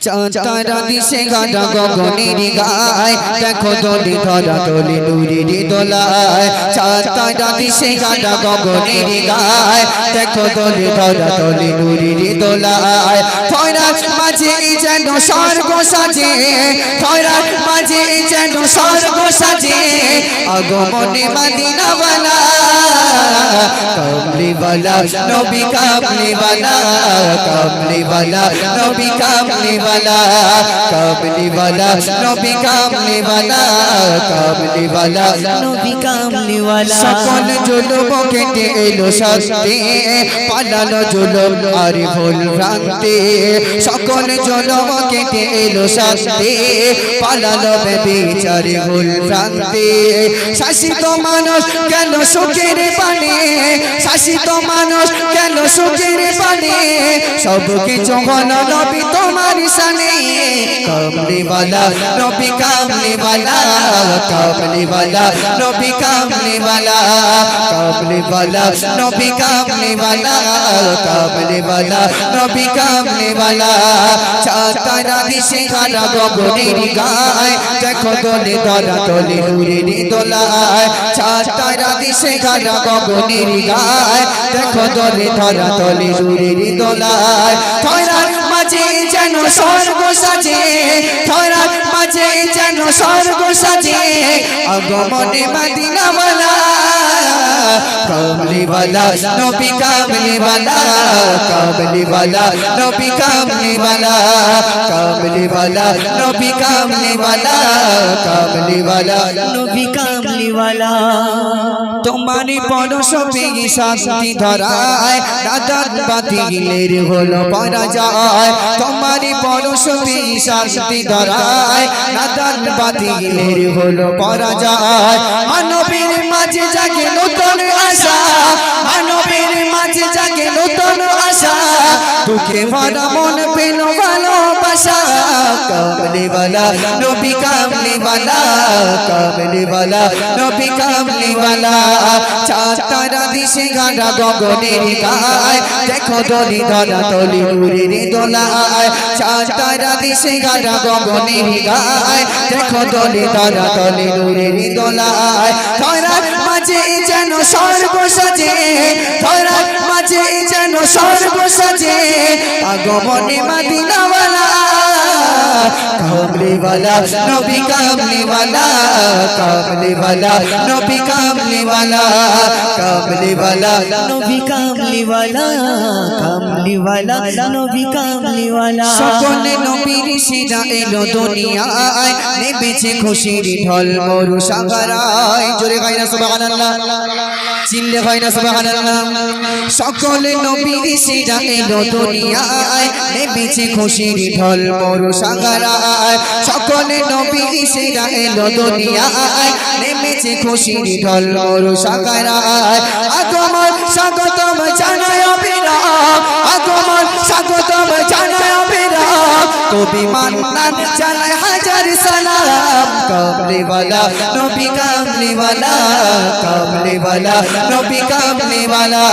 চাঁদ তারা দিশে গাটা গগনের গায় দেখো দলি ধরা দলি নুরির দোলায় চাঁদ তারা দিশে গাটা গগনের গায় দেখো দলি ধরা দলি নুরির দোলায় ফয়রাজ মাঝে যেন স্বর্গ সাজে ফয়রাজ মাঝে যেন স্বর্গ কামলিওয়ালা নবী কামলিওয়ালা কামলিওয়ালা নবী কামলিওয়ালা কামলিওয়ালা নবী কামলিওয়ালা কামলিওয়ালা নবী কামলিওয়ালা সকল জুলুম কেটে এলো সত্যি পালালো জুলুম আর ভুল ভ্রান্তি। সকল জুলুম কেটে এলো সত্যি পালালো বেবিচারে ভুল ভ্রান্তি। শাসিত মানুষ কেন সুখের পানে শাসিত মানুষ কেন সুখের পানে সব কিছু হলো নবী তোমার সানে কামলিওয়ালা, নবী কামলিওয়ালা কামলিওয়ালা, নবী কামলিওয়ালা কামলিওয়ালা, নবী কামলিওয়ালা কামলিওয়ালা, নবী কামলিওয়ালা। চাতারা দিশে খালা গগনের গায়, দেখো দলে দলা, দলে নুরের দোলায়। চাতারা দিশে খালা গগনের গায় দেখো দলে ধরা দলে নুরের দোলায়। থয়রার মাঝে যেন স্বর্গ সাজে থয়রার মাঝে যেন স্বর্গ সাজে, আগমনে নবী কামলিওয়ালা তোমারই পরশ পেয়ে শান্তি ধরায় রাজাত বাতিলের হলো পরাজয়। তোমারই পরশ পেয়ে শান্তি ধরায় রাজাত বাতিলের হলো পরাজয়। মানবের মাঝে জাগে নতুন আশা, মানবের মাঝে জাগে নতুন আশা। দুঃখে ভরা মন পেল ভালোবাসা কামলিওয়ালা নবী কামলিওয়ালা কামলিওয়ালা নবী কামলিওয়ালা চাতারা দিশে গানা গগনের গায়, দেখো দলি ধরা তলি নুরের দোলায়। চাতারা দিশে গানা গগনের গায়, দেখো দলি ধরা তলি নুরের দোলায়। যেন স্বর্গ সাজে ধরার মাঝে যেন স্বর্গ সাজে আগমনে মদিনাওয়ালা কামলিওয়ালা নবী কামলিওয়ালা কামলিওয়ালা নবী কামলিওয়ালা কামলিওয়ালা নবী কামলিওয়ালা কামলিওয়ালা নবী কামলিওয়ালা সকলে নবীর সিরা এলো দুনিয়ায়, নেমেছে খুশির ঢল মরু সাগরায়। জোরে গাই না, সুবহানাল্লাহ। চিল্লে হয় না, সুবহানাল্লাহ। সকলে নবীর সিরা এলো দুনিয়ায় নেমেছে খুশির ঢল মরু সাগরায় সকল নবীর সিরা এলো দুনিয়ায় নেমেছে খুশির ঢল মরু সাগরায় আগমন স্বাগতম জানায় অবিরাম। অবিরাম কবি মান্নান জানায় হাজার সালাম কামলিওয়ালা নবী কামলিওয়ালা কামলিওয়ালা নবী কামলিওয়ালা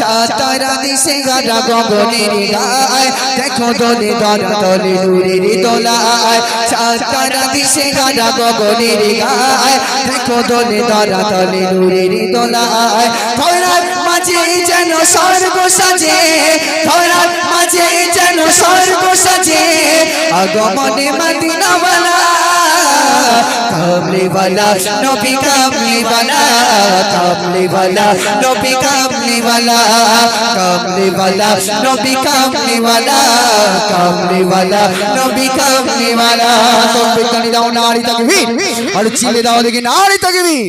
চাতারা দিশে গাড়া গগনের গায়, দেখো দলে দলা দলে নুরের দোলায়। চাতারা দিশে গাড়া গগনের গায়, দেখো দলে দলা দলে নুরের দোলায়। ধরার মাঝে যেন স্বর্গ সাজে ধরার মাঝে যেন স্বর্গ সাজে। আগমনে মদিনাওয়ালা কামলিওয়ালা নবী কামলিওয়ালা কামলিওয়ালা নবী কামলিওয়ালা কামলিওয়ালা নবী কামলিওয়ালা কামলিওয়ালা নবী কামলিওয়ালা তকবীর দাও, নারী তাকবীর। আর চিল্লে দাও দেখি, নারী তাকবীর।